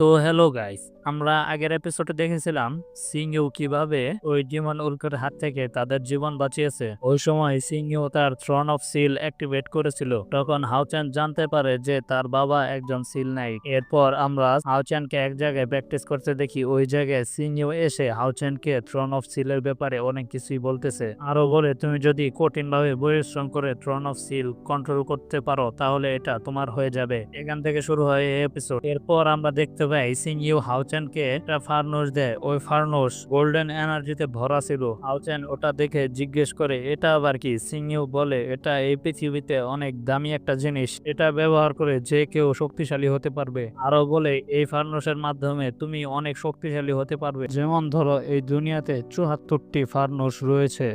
তো hello guys, আমরা আগের এপিসোডে দেখেছিলাম সিংইউ কীভাবে ওই ডিমন উল্কের হাত থেকে তাদের জীবন বাঁচিয়েছে। ওই সময় সিংইউ তার থ্রন অফ সিল অ্যাক্টিভেট করেছিল। তখন হাউচ্যান জানতে পারে যে তার বাবা একজন সিল নাইট এরপর আমরা হাউচ্যানকে এক জায়গায় প্র্যাকটিস করতে দেখি, ওই জায়গায় সিংইউ এসে হাউচ্যানকে থ্রন অফ সিলের ব্যাপারে অনেক কিছুই বলতেছে। আরও বলে, তুমি যদি কঠিনভাবে পরিশ্রম করে থ্রন অফ সিল কন্ট্রোল করতে পারো, তাহলে এটা তোমার হয়ে যাবে। এখান থেকে শুরু হয় এই এপিসোড এরপর আমরা দেখতে পাই সিংইউ হাউচেনকে একটা ফার্নোস দেয় ওই ফার্নোস গোল্ডেন এনার্জিতে ভরা ছিল। হাউচেন ওটা দেখে জিজ্ঞেস করে, এটা আবার কি? সিংইউ বলে, এটা এই পৃথিবীতে অনেক দামি একটা জিনিস। এটা ব্যবহার করে যে কেউ শক্তিশালী হতে পারবে। আরও বলে, এই ফার্নোসের মাধ্যমে তুমি অনেক শক্তিশালী হতে পারবে। যেমন ধরো, এই দুনিয়াতে চুয়াত্তরটি ফার্নোস রয়েছে।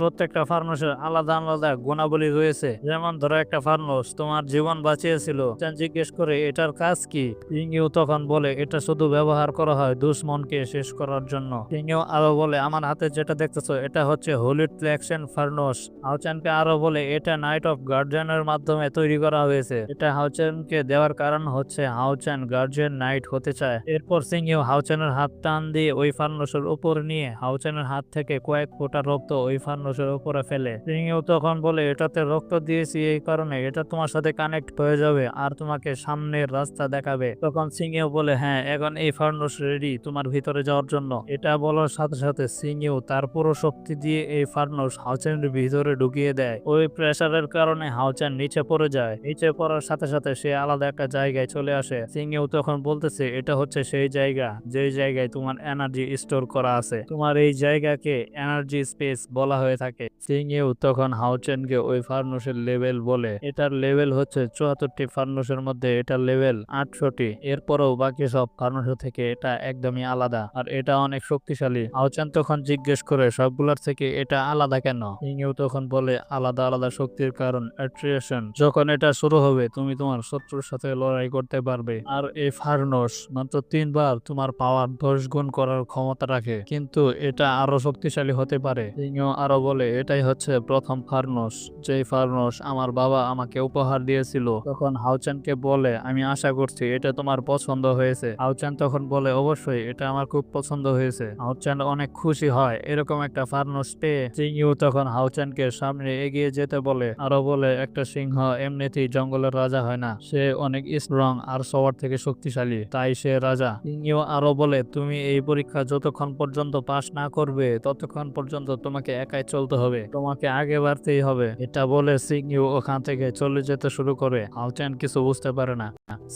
প্রত্যেকটা ফার্নোসের আলাদা আলাদা গুণাবলী রয়েছে। যেমন ধরো, একটা ফার্নোস তোমার জীবন বাঁচিয়েছিল। জিজ্ঞেস করে, এটার কাজ কি? ইংইউ তখন বলে এটা শুধু ব্যবহার করা হয় দুশ্মনকে শেষ করার জন্য। ইংইউ আরও বলে, আমার হাতে যেটা দেখতেছো, এটা হচ্ছে হোলিড ফ্লেকশন ফার্নোস। হাউচানকে আরও বলে, এটা নাইট অফ গার্জিয়ানের মাধ্যমে তৈরি করা হয়েছে। এটা হাউচানকে দেওয়ার কারণ হচ্ছে হাউচান গার্জিয়ান নাইট হতে চায়। এরপর সিংইউ হাউচানের হাত টান দিয়ে ওই ফার্নোসের উপর নিয়ে হাউচানের হাত থেকে কয়েক ফোঁটা রক্ত ওই ফার্নোসের উপরে ফেলে। সিংইউ তখন বলে, এটাতে রক্ত দিয়েছি এই কারণে, এটা তোমার সাথে কানেক্ট হয়ে যাবে আর তোমাকে সামনের রাস্তা দেখাবে। তখন সিংইউ বলে হ্যাঁ এখন এই ফার্নোস রেডি তোমার ভিতরে যাওয়ার জন্য। এটা বলার সাথে সাথে সিংইউ তার পুরো শক্তি দিয়ে এই ফার্নোস হাউচেনের ভিতরে ঢুকিয়ে দেয়। ওই প্রেসারের কারণে হাউচান নিচে পড়ে যায়। নিচে পড়ার সাথে সাথে সে আলাদা একটা জায়গায় চলে আসে। সিংইউ তখন বলতেছে, এটা হচ্ছে সেই জায়গা যে জায়গায় তোমার এনার্জি স্টোর করা আছে। তোমার এই জায়গাকে এনার্জি স্পেস বলা হয়ে থাকে। সিংইউ তখন হাউচেনকে ওই ফার্নোসের লেভেল বলে, এটার লেভেল হচ্ছে চুয়াত্তরটি ফার্নোসের মধ্যে এটার লেভেল আটশোটি এরপরেও বাকি সব ফার্নোস থেকে এটা একদমই আলাদা। আর এটা অনেক শক্তিশালী। হাউচেন তখন জিজ্ঞেস করে, সবগুলোর থেকে এটা আলাদা কেন? ইংইউ তখন বলে, আলাদা আলাদা শক্তির কারণ অ্যাট্রিয়েশন যখন এটা শুরু হবে, তুমি তোমার শত্রুর সাথে লড়াই করতে পারবে। আর এই ফার্নোস, মাত্র তিনবার তোমার পাওয়ার দশ গুণ করার ক্ষমতা রাখে। কিন্তু এটা আরও শক্তিশালী হতে পারে। ইংইউ আরও বলে, এটাই হচ্ছে প্রথম ফার্নোস। যেই ফার্নোস আমার বাবা আমাকে উপহার দিয়েছিল। তখন হাউচানকে বলে, আমি আশা করছি এটা তোমার পছন্দ হয়েছে। হাউচান তখন বলে, অবশ্যই, এটা আমার খুব পছন্দ হয়েছে। হাউচান অনেক খুশি হয়। এরকম একটা ফার্নোস পেয়ে সিংইউ তখন হাউচানকে সামনে এগিয়ে যেতে বলে। আরও বলে, একটা সিংহ এমনিতেই জঙ্গলের রাজা হয় না। সে অনেক স্ট্রং আর সবার থেকে শক্তিশালী, তাই সে রাজা। সিংইউ আরও বলে, তুমি এই পরীক্ষা যতক্ষণ পর্যন্ত পাশ না করবে, ততক্ষণ পর্যন্ত তোমাকে একাই চলতে হবে। তোমাকে আগে বাড়তেই হবে। এটা বলে সিংইউ ওখান থেকে চলে যেতে শুরু করে। হাউচান কিছু বুঝতে পারে না।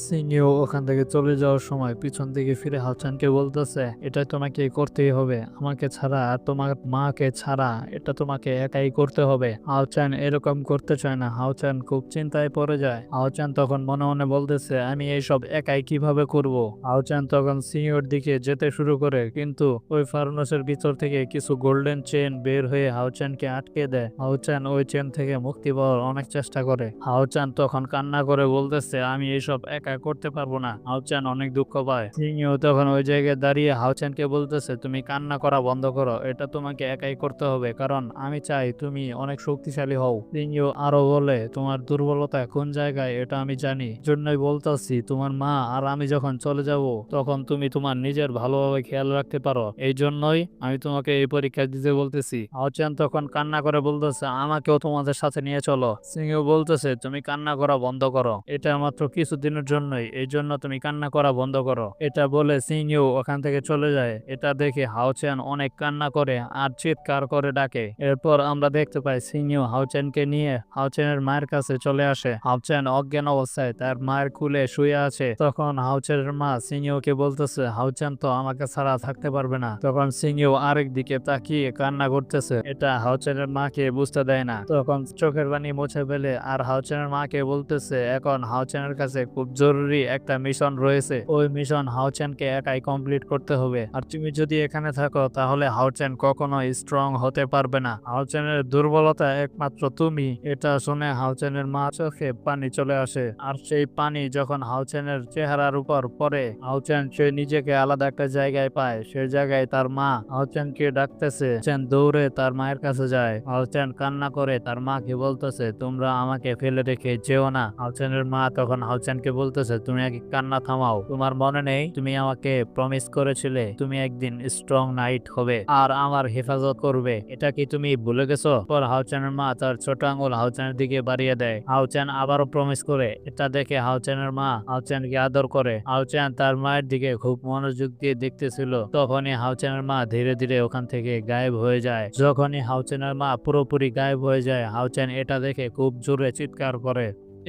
সিংইউ ওখান থেকে চলে যাওয়ার সময় পিছন দিকে ফিরে হাউচানকে বলতেছে, এটা তোমাকে করতেই হবে। আমাকে ছাড়া আর তোমার মাকে ছাড়া এটা তোমাকে একাই করতে হবে। হাউচান এরকম করতে চায় না। হাউচান খুব চিন্তায় পড়ে যায়। হাউচান তখন মনে মনে বলতেছে, আমি এইসব একাই কীভাবে করব? হাউচান তখন সিংহর দিকে যেতে শুরু করে, কিন্তু ওই ফার্নোসের ভিতর থেকে কিছু গোল্ডেন চেন বের হয়ে হাউচানকে আটকে দেয়। হাউচান ওই চেন থেকে মুক্তি পাওয়ার অনেক চেষ্টা করে। হাউচান তখন কান্না করে বলতেছে, আমি এইসব একা করতে পারব না। হাউচান অনেক দুঃখ পায়। সিংহ তখন ওই জায়গায় দাঁড়িয়ে হাউচানকে বলতেছে, তুমি কান্না করা বন্ধ করো, এটা তোমাকে একাই করতে হবে, কারণ আমি চাই তুমি অনেক শক্তিশালী হও। সিংহ আরও বলে, তোমার দুর্বলতা কোন জায়গায়, এটা আমি জানি। জন্যই বলতেছি, তোমার মা আর আমি যখন চলে যাব, তখন তুমি তোমার নিজের ভালোভাবে খেয়াল রাখতে পারো। এই জন্যই আমি তোমাকে এই পরীক্ষা দিতে বলতেছি। হাউচান তখন কান্না করে বলতেছে, আমাকেও তোমাদের সাথে নিয়ে চলো। সিংহ বলতেছে, তুমি কান্না করা বন্ধ করো, এটা মাত্র কিছুদিনের জন্যই, এই জন্য তুমি কান্না করা বন্ধ করো। এটা বলে সিংহ ওখান থেকে চলে যায়। এটা দেখে হাউচান অনেক কান্না করে আর চিৎকার করে ডাকে। এরপর আমরা দেখতে পাই সিংহ হাউচেনকে নিয়ে হাউচেনের মায়ের কাছে চলে আসে। হাউচেন অজ্ঞান অবস্থায় তার মায়ের কুলে শুয়ে আছে। তখন হাউচেনের মা সিংহকে বলতেছে হাউচেন তো আমাকে ছাড়া থাকতে পারবে না। তখন সিংহ আরেক দিকে তাকিয়ে কান্না করতেছে। এটা হাউচেনের মাকে বুঝতে দেয় না। তখন চোখের পানি মুছে ফেলে আর হাউচেনের মাকে বলতেছে, এখন হাউচেনের কাছে খুব জরুরি একটা মিশন রয়েছে। ওই মিশন হাউচেনকে একাই কমপ্লিট করতে হবে। আর তুমি যদি এখানে থাকো, তাহলে হাউচেন কখনো স্ট্রং হতে পারবে না। হাউচেনের দুর্বলতা একমাত্র তুমি। এটা শুনে হাউচেনের মা চোখে পানি চলে আসে। আর সেই পানি যখন হাউচেনের চেহারার উপর পড়ে, হাউচেন সে নিজেকে আলাদা একটা জায়গায় পায়। সে জায়গায় তার মা হাউচেনকে ডাকতেছে। চেন দৌড়ে তার মায়ের কাছে যায়। হাউচেন কান্না করে তার মাকে বলতেছে, তোমরা আমাকে ফেলে রেখে যেও না। হাউচেনের মা তখন হাউচেনকে বলতেছে, তুমি আগে কান্না থামাও। তোমার মনে নেই? তুমি আমাকে প্রমিস করেছিলে তুমি একদিন স্ট্রং নাইট হবে আর আমার হেফাজত করবে। এটা কি তুমি ভুলে গেছো? পর হাউচানের মা তার ছোট আঙুল হাউচানের দিকে বাড়িয়ে দেয়। হাউচান আবারও প্রমিস করে। এটা দেখে হাউচানের মা হাউচানকে আদর করে। হাউচান তার মায়ের দিকে খুব মনোযোগ দিয়ে দেখতেছিল। তখনই হাউচানের মা ধীরে ধীরে ওখান থেকে গায়েব হয়ে যায়। যখনই হাউচানের মা পুরোপুরি গায়েব হয়ে যায়, হাউচান এটা দেখে খুব জোরে চিৎকার করে।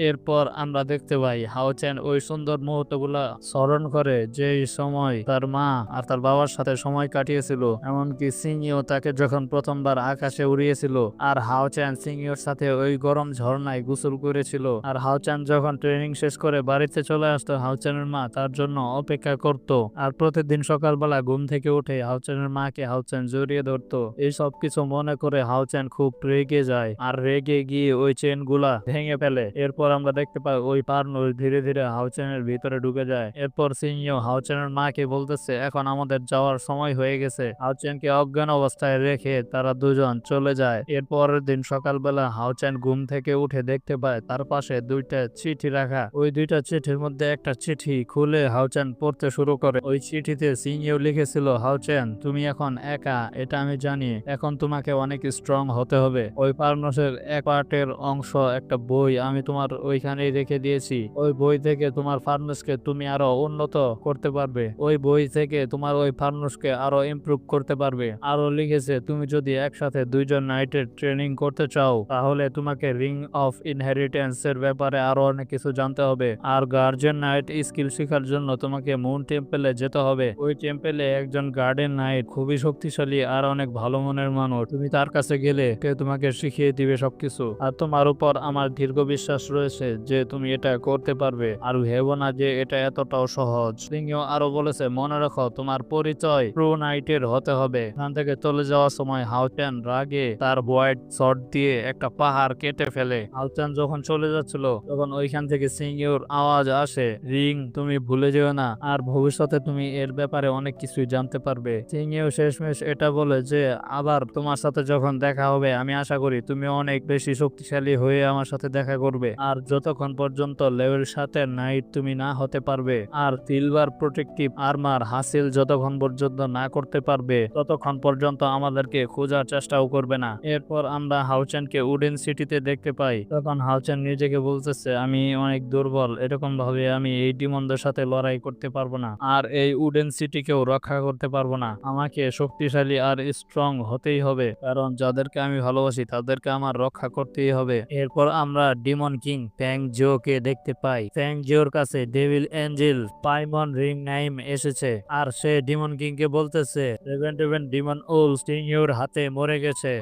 এরপর আমরা দেখতে পাই হাউচেন ওই সুন্দর মুহূর্তগুলা স্মরণ করে যে সময় তার মা আর তার বাবার সাথে সময় কাটিয়েছিল, এমনকি সিংইও তাকে যখন প্রথমবার আকাশে উড়িয়েছিল, আর হাউচেন সিংইওর সাথে ওই গরম ঝর্ণায় গোসল করেছিল, আর হাউচান যখন ট্রেনিং শেষ করে বাড়িতে চলে আসতো হাউচানের মা তার জন্য অপেক্ষা করত, আর প্রতিদিন সকালবেলা ঘুম থেকে উঠে হাউচানের মাকে হাউচান জড়িয়ে ধরতো। এই সব কিছু মনে করে হাউচান খুব রেগে যায়, আর রেগে গিয়ে ওই চেনগুলা ভেঙে ফেলে, এরপর আমরা দেখতে পাই ওই পার্নুর ধীরে ধীরে হাউচেনের ভিতরে ঢুকে যায়। এরপর সিংহ হাউচেনের মাকে বলতেছে, এখন আমাদের যাওয়ার সময় হয়ে গেছে। হাউচেনকে অজ্ঞান অবস্থায় রেখে তারা দুজন চলে যায়। এরপরের দিন সকালবেলা হাউচেন ঘুম থেকে উঠে দেখতে পায় তার পাশে দুইটা চিঠি রাখা। ওই দুইটা চিঠির মধ্যে একটা চিঠি খুলে হাউচেন পড়তে শুরু করে। ওই চিঠিতে সিংহ লিখেছিল হাউচেন তুমি এখন একা, এটা আমি জানি। এখন তোমাকে অনেক স্ট্রং হতে হবে। ওই পার্নসের এক পার্টের অংশ, একটা বই আমি তোমার ওইখানেই রেখে দিয়েছি। ওই বই থেকে তোমার ফার্মেসকে তুমি আরও উন্নত করতে পারবে। ওই বই থেকে তোমার ওই ফার্মেসকে আরও ইমপ্রুভ করতে পারবে। আরও লিখেছে, তুমি যদি একসাথে দুইজন নাইটের ট্রেনিং করতে চাও, তাহলে তোমাকে রিং অফ ইনহেরিটেন্স এর ব্যাপারে আরও অনেক কিছু জানতে হবে। আর গার্জেন নাইট স্কিল শেখার জন্য তোমাকে মুন টেম্পলে যেতে হবে। ওই টেম্পলে একজন গার্ডেন নাইট খুবই শক্তিশালী আর অনেক ভালো মনের মানুষ। তুমি তার কাছে গেলে তোমাকে শিখিয়ে দিবে সবকিছু। আর তোমার উপর আমার দীর্ঘ বিশ্বাস রয়েছে যে তুমি এটা করতে পারবে। আর ভেবো না যে এটা এতটাও সহজ। সিংহ আরও বলেছে, মনে রাখো, তোমার পরিচয় প্রো নাইটের হতে হবে। এখান থেকে চলে যাওয়ার সময় হাউটেন রাগে তার হোয়াইট শর্ট দিয়ে একটা পাহাড় কেটে ফেলে। হাউটেন যখন চলে যাচ্ছিল, তখন ওইখান থেকে সিংহর আওয়াজ আসে, রিং, তুমি ভুলে যেও না। আর ভবিষ্যতে তুমি এর ব্যাপারে অনেক কিছুই জানতে পারবে। সিংহ শেষমেশ এটা বলে যে, আবার তোমার সাথে যখন দেখা হবে, আমি আশা করি তুমি অনেক বেশি শক্তিশালী হয়ে আমার সাথে দেখা করবে। আর যতক্ষণ পর্যন্ত লেভেল সাথে নাইট তুমি না হতে পারবে আর সিলভার প্রোটেক্টিভ আর্মার হাসিল যতক্ষণ পর্যন্ত না করতে পারবে, ততক্ষণ পর্যন্ত আমাদেরকে খোঁজার চেষ্টাও করবে না। এরপর আমরা হাউচেনকে উডেন সিটিতে দেখতে পাই। তখন হাউচেন নিজেকে বলতেছে, আমি অনেক দুর্বল এরকম ভাবে আমি এই ডিমন্দের সাথে লড়াই করতে পারব না আর এই উডেন সিটিকেও রক্ষা করতে পারব না। আমাকে শক্তিশালী আর স্ট্রং হতেই হবে, কারণ যাদেরকে আমি ভালোবাসি তাদেরকে আমার রক্ষা করতেই হবে। এরপর আমরা ডিমন কিং ফ্যাং জিওকে দেখতে পাই। ফ্যাং জিওর কাছে ডেভিল এঞ্জেল পাইমন রিং নাইম এসেছে। আর সে ডিমন কিং কে বলতেছে ডিমন হাতে মরে গেছে।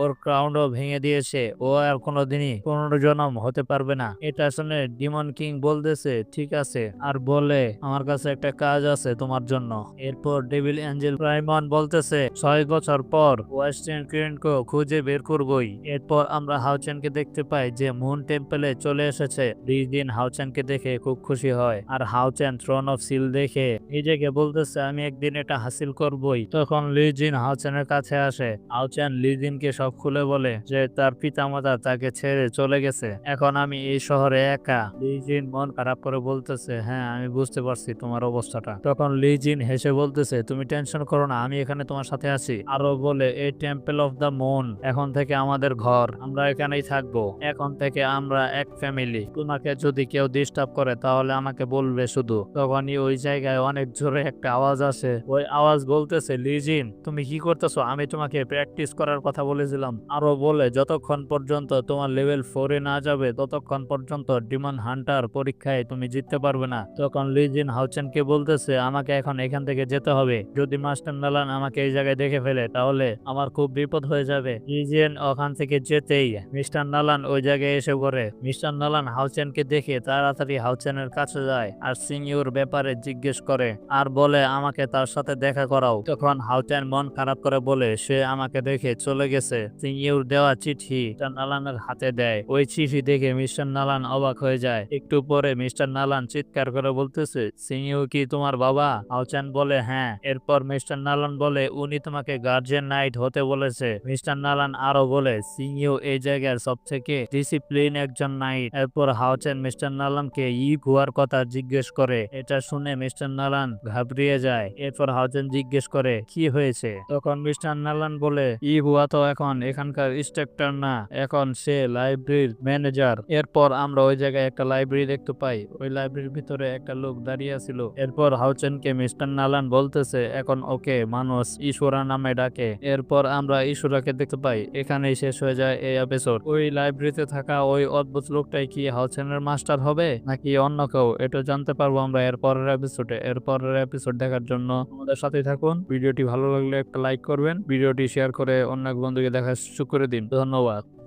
ওর ক্রাউন্ডও ভেঙে দিয়েছে। ও আর কোনোদিনই পুনর্জন্ম হতে পারবে না। এটা শুনে ডিমন কিং বলতেছে, ঠিক আছে। আর বলে, আমার কাছে একটা কাজ আছে তোমার জন্য। এরপর ডেভিল এঞ্জেল প্রাইমন বলতেছে, ছয় বছর পর ওয়েস্টার্ন কিরেনকে খুঁজে বের করবই। এরপর আমরা হাউচেনকে দেখতে পাই যে মুন টেম্পলে চলে এসেছে। দিন হাউচেনকে দেখে খুব খুশি হয় আর হাউচেন থ্রোন অফ সিল দেখে নিজেকে বলতেছে, আমি একদিন এটা হাসিল করবই। তখন লিজিন হাউচেনের কাছে আসে। হাউচেন লিজিনকে সব খুলে বলে যে, তার পিতামাতা তাকে ছেড়ে চলে গেছে। এখন আমি এই শহরে একা। লিজিন মন খারাপ করে বলতেছে হ্যাঁ আমি বুঝতে পারছি তোমার অবস্থাটা। তখন লিজিন হেসে বলতেছে, তুমি টেনশন করো না, আমি এখানে তোমার সাথে আছি। আরও বলে, এই টেম্পল অফ দ্য মুন, এখন থেকে আমাদের ঘর, আমরা এখানেই থাকব। এখন থেকে আমরা এক ফ্যামিলি তোমাকে যদি কেউ ডিস্টার্ব করে, তাহলে আমাকে বলবে শুধু। তখনই ওই জায়গায় অনেক জোরে একটা আওয়াজ আসে। ওই আওয়াজ বলতেছে, লিজিন, তুমি কি করতেছো? আমি তোমাকে প্র্যাকটিস করার কথা বলেছিলাম। আরও বলে, যতক্ষণ পর্যন্ত তোমার লেভেল ফোরে না যাবে, ততক্ষণ পর্যন্ত ডিমন হান্টার পরীক্ষায় তুমি জিততে পারবে না। তখন লিজিন হাউচেনকে বলতেছে, আমাকে এখন এখান থেকে যেতে হবে। যদি মাস্টার নালান আমাকে এই জায়গায় দেখে ফেলে, তাহলে আমার খুব বিপদ হয়ে যাবে। লিজিন ওখান থেকে যেতেই মিস্টার নালান ওই জায়গায় এসে পড়ে। মিস্টার নালান হাউচেনকে দেখে তাড়াতাড়ি হাউচেনের কাছে যায় আর সিংইউর ব্যাপারে জিজ্ঞেস করে, আর বলে আমাকে তার সাথে দেখা করাও? তখন হাউচেন মন খারাপ করে বলে, সে আমাকে দেখে চলে গেছে। সিংইউর দেওয়া চিঠি মিস্টার নালানের হাতে দেয়। ওই চিঠি দেখে মিস্টার নালান অবাক হয়ে যায়। একটু পরে মিস্টার নালান চিৎকার করে বলতেছে সিংইউ কি তোমার বাবা? হাউচেন বলে হ্যাঁ। এরপর মিস্টার নালান বলে, উনি তোমাকে গার্জিয়ান নাইট হতে বলেছে। মিস্টার নালান আরও বলে সিংইউ এই জায়গার সব থেকে ডিসিপ্লিন একজন নাইট। এরপর হাওচেন মিস্টার নালানকে ই ভুয়ার কথা জিজ্ঞেস করে, এটা শুনে মিস্টার নালান ঘাবড়িয়ে যায়। এরপর হাওচেন জিজ্ঞেস করে, কি হয়েছে? তখন মিস্টার নালান বলে, ই ভুয়া তো এখন এখানকার ইন্সট্রাক্টর না, এখন সে লাইব্রেরির ম্যানেজার এরপর আমরা ওই জায়গায় একটা লাইব্রেরি দেখতে পাই। ওই লাইব্রেরির ভিতরে একটা লোক দাঁড়িয়ে ছিল এরপর হাউচেনকে মিস্টার নালান বলতেছে, এখন ওকে মানুষ ঈশ্বরা নামে ডাকে। এরপর আমরা ঈশ্বরাকে দেখতে পাই, এখানেই শেষ হয়ে যায় এই এপিসোড ওই লাইব্রেরিতে থাকা ওই অদ্ভুত লোকটাই কি হাউসেনের মাস্টার হবে? নাকি অন্য কেউ? এটা জানতে পারব আমরা এর পরের এপিসোডে এর পরের এপিসোড দেখার জন্য আমাদের সাথে থাকুন। ভিডিওটি ভালো লাগলে একটা লাইক করবেন। ভিডিওটি শেয়ার করে অন্য এক বন্ধুকে দেখা করে দিন। ধন্যবাদ।